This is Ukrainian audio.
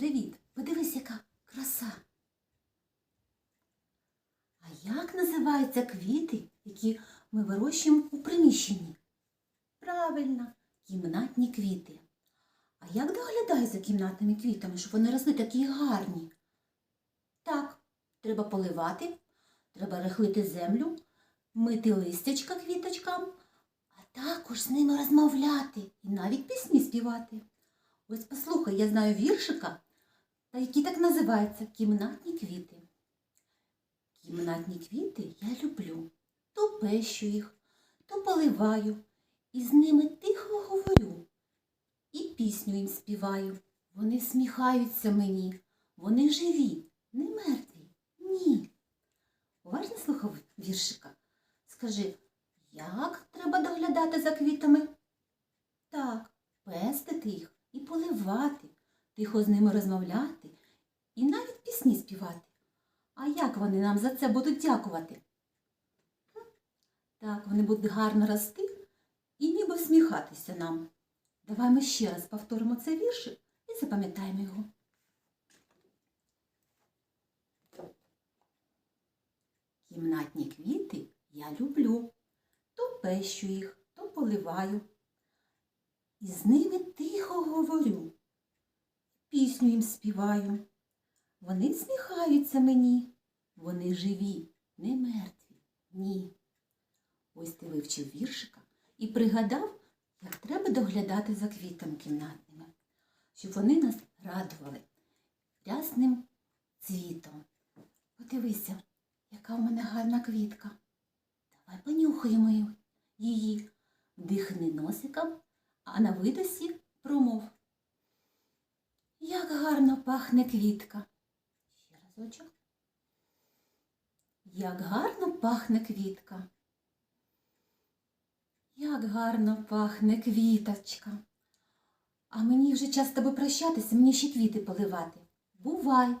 Привіт! Подивись, яка краса. А як називаються квіти, які ми вирощуємо у приміщенні? Правильно, кімнатні квіти. А як доглядають за кімнатними квітами, щоб вони росли такі гарні? Так, треба поливати, треба рихлити землю, мити листячка квіточкам, а також з ними розмовляти і навіть пісні співати. Ось послухай, я знаю віршика, та які так називаються кімнатні квіти. Кімнатні квіти я люблю, то пещу їх, то поливаю, і з ними тихо говорю, і пісню їм співаю. Вони всміхаються мені, вони живі, не мертві, ні. Уважно слухав віршика. Скажи, як треба доглядати за квітами? Так, пестити їх і поливати, тихо з ними розмовляти і навіть пісні співати. А як вони нам за це будуть дякувати? Так, вони будуть гарно рости і ніби всміхатися нам. Давай ми ще раз повторимо цей віршик і запам'ятаємо його. Кімнатні квіти я люблю, то пещу їх, то поливаю. І з ними тихо говорю, пісню їм співаю. Вони всміхаються мені, вони живі, не мертві, ні. Ось ти вивчив віршика і пригадав, як треба доглядати за квітами кімнатними, щоб вони нас радували рясним цвітом. Подивися, яка в мене гарна квітка. Давай понюхаємо її, вдихни носиком, а на видосі промов. Як гарно пахне квітка. Ще разочок. Як гарно пахне квітка. Як гарно пахне квіточка. А мені вже час з тобою прощатися, мені ще квіти поливати. Бувай!